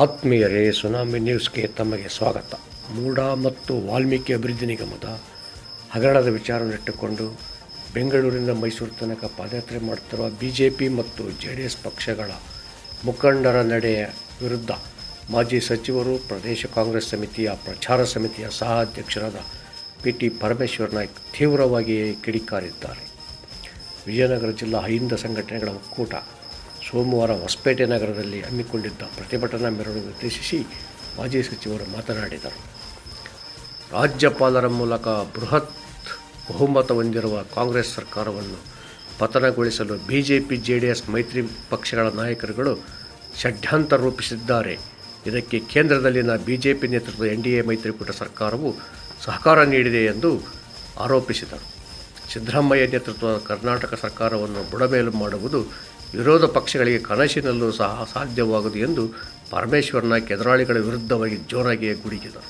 ಆತ್ಮೀಯರೇ ಸುನಾಮಿ ನ್ಯೂಸ್ಗೆ ತಮಗೆ ಸ್ವಾಗತ. ಮೂಡ ಮತ್ತು ವಾಲ್ಮೀಕಿ ಅಭಿವೃದ್ಧಿ ನಿಗಮದ ಹಗರಣದ ವಿಚಾರವನ್ನಿಟ್ಟುಕೊಂಡು ಬೆಂಗಳೂರಿನಿಂದ ಮೈಸೂರು ತನಕ ಪಾದಯಾತ್ರೆ ಮಾಡುತ್ತಿರುವ ಬಿ ಜೆ ಪಿ ಮತ್ತು ಜೆ ಡಿ ಎಸ್ ಪಕ್ಷಗಳ ಮುಖಂಡರ ನಡೆಯ ವಿರುದ್ಧ ಮಾಜಿ ಸಚಿವರು, ಪ್ರದೇಶ ಕಾಂಗ್ರೆಸ್ ಸಮಿತಿಯ ಪ್ರಚಾರ ಸಮಿತಿಯ ಸಹ ಅಧ್ಯಕ್ಷರಾದ ಪಿ ಟಿ ಪರಮೇಶ್ವರ್ ನಾಯ್ಕ್ ತೀವ್ರವಾಗಿ ಕಿಡಿಕಾರಿದ್ದಾರೆ. ವಿಜಯನಗರ ಜಿಲ್ಲಾ ಹೈಂದ ಸಂಘಟನೆಗಳ ಒಕ್ಕೂಟ ಸೋಮವಾರ ಹೊಸಪೇಟೆ ನಗರದಲ್ಲಿ ಹಮ್ಮಿಕೊಂಡಿದ್ದ ಪ್ರತಿಭಟನಾ ಮೆರವಣಿಗೆ ಉದ್ದೇಶಿಸಿ ಮಾಜಿ ಸಚಿವರು ಮಾತನಾಡಿದರು. ರಾಜ್ಯಪಾಲರ ಮೂಲಕ ಬೃಹತ್ ಬಹುಮತ ಹೊಂದಿರುವ ಕಾಂಗ್ರೆಸ್ ಸರ್ಕಾರವನ್ನು ಪತನಗೊಳಿಸಲು ಬಿಜೆಪಿ, ಜೆಡಿಎಸ್, ಮೈತ್ರಿ ಪಕ್ಷಗಳ ನಾಯಕರುಗಳು ಷಡ್ಯಂತರ ರೂಪಿಸಿದ್ದಾರೆ. ಇದಕ್ಕೆ ಕೇಂದ್ರದಲ್ಲಿನ ಬಿಜೆಪಿ ನೇತೃತ್ವದ ಎನ್ ಡಿ ಎ ಮೈತ್ರಿಕೂಟ ಸರ್ಕಾರವು ಸಹಕಾರ ನೀಡಿದೆ ಎಂದು ಆರೋಪಿಸಿದರು. ಸಿದ್ದರಾಮಯ್ಯ ನೇತೃತ್ವದ ಕರ್ನಾಟಕ ಸರ್ಕಾರವನ್ನು ಬುಡಮೇಲು ಮಾಡುವುದು ವಿರೋಧ ಪಕ್ಷಗಳಿಗೆ ಕನಸಿನಲ್ಲೂ ಸಹ ಸಾಧ್ಯವಾಗದು ಎಂದು ಪರಮೇಶ್ವರನ ಕೆದರಾಳಿಗಳ ವಿರುದ್ಧವಾಗಿ ಜೋರಾಗಿ ಗುಡುಗಿದರು.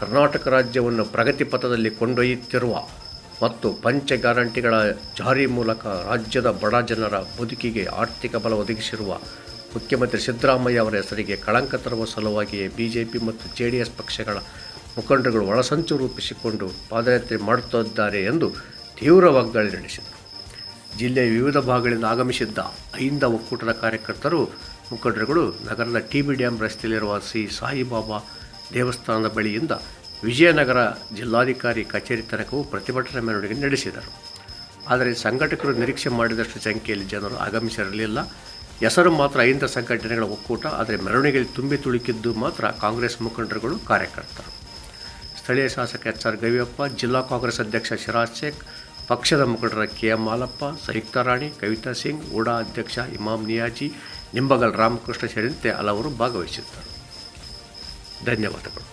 ಕರ್ನಾಟಕ ರಾಜ್ಯವನ್ನು ಪ್ರಗತಿ ಪಥದಲ್ಲಿ ಕೊಂಡೊಯ್ಯುತ್ತಿರುವ ಮತ್ತು ಪಂಚ ಗ್ಯಾರಂಟಿಗಳ ಜಾರಿ ಮೂಲಕ ರಾಜ್ಯದ ಬಡ ಜನರ ಬದುಕಿಗೆ ಆರ್ಥಿಕ ಬಲ ಒದಗಿಸಿರುವ ಮುಖ್ಯಮಂತ್ರಿ ಸಿದ್ದರಾಮಯ್ಯ ಅವರ ಹೆಸರಿಗೆ ಕಳಂಕ ತರುವ ಸಲುವಾಗಿಯೇ ಬಿಜೆಪಿ ಮತ್ತು ಜೆ ಡಿ ಎಸ್ ಪಕ್ಷಗಳ ಮುಖಂಡರುಗಳು ಒಳಸಂಚು ರೂಪಿಸಿಕೊಂಡು ಪಾದಯಾತ್ರೆ ಮಾಡುತ್ತಿದ್ದಾರೆ ಎಂದು ತೀವ್ರ ವಾಗ್ದಾಳಿ ನಡೆಸಿದರು. ಜಿಲ್ಲೆಯ ವಿವಿಧ ಭಾಗಗಳಿಂದ ಆಗಮಿಸಿದ್ದ ಅಹಿಂದ ಒಕ್ಕೂಟದ ಕಾರ್ಯಕರ್ತರು, ಮುಖಂಡರುಗಳು ನಗರದ ಟಿ ಬಿ ಡ್ಯಾಂ ರಸ್ತೆಯಲ್ಲಿರುವ ಶ್ರೀ ಸಾಯಿಬಾಬಾ ದೇವಸ್ಥಾನದ ಬಳಿಯಿಂದ ವಿಜಯನಗರ ಜಿಲ್ಲಾಧಿಕಾರಿ ಕಚೇರಿ ತನಕವೂ ಪ್ರತಿಭಟನಾ ಮೆರವಣಿಗೆ ನಡೆಸಿದರು. ಆದರೆ ಸಂಘಟಕರು ನಿರೀಕ್ಷೆ ಮಾಡಿದಷ್ಟು ಸಂಖ್ಯೆಯಲ್ಲಿ ಜನರು ಆಗಮಿಸಿರಲಿಲ್ಲ. ಹೆಸರು ಮಾತ್ರ ಐಂದ ಸಂಘಟನೆಗಳ ಒಕ್ಕೂಟ, ಆದರೆ ಮೆರವಣಿಗೆಯಲ್ಲಿ ತುಂಬಿ ತುಳುಕಿದ್ದು ಮಾತ್ರ ಕಾಂಗ್ರೆಸ್ ಮುಖಂಡರುಗಳು ಕಾರ್ಯಕರ್ತರು. ಸ್ಥಳೀಯ ಶಾಸಕ ಎಚ್ ಆರ್ ಗವಿಯಪ್ಪ, ಜಿಲ್ಲಾ ಕಾಂಗ್ರೆಸ್ ಅಧ್ಯಕ್ಷ ಶಿರಾಜ್ ಶೇಖ್ ಪಕ್ಷದ ಮುಖಂಡರ ಕೆ ಎಂ ಮಾಲಪ್ಪ, ಸಂಯುಕ್ತ ರಾಣಿ, ಕವಿತಾ ಸಿಂಗ್ ಉಡಾ ಅಧ್ಯಕ್ಷ ಇಮಾಮ್ ನಿಯಾಜಿ, ನಿಂಬಗಲ್ ರಾಮಕೃಷ್ಣ ಸೇರಿದಂತೆ ಹಲವರು ಭಾಗವಹಿಸಿದ್ದರು. ಧನ್ಯವಾದಗಳು.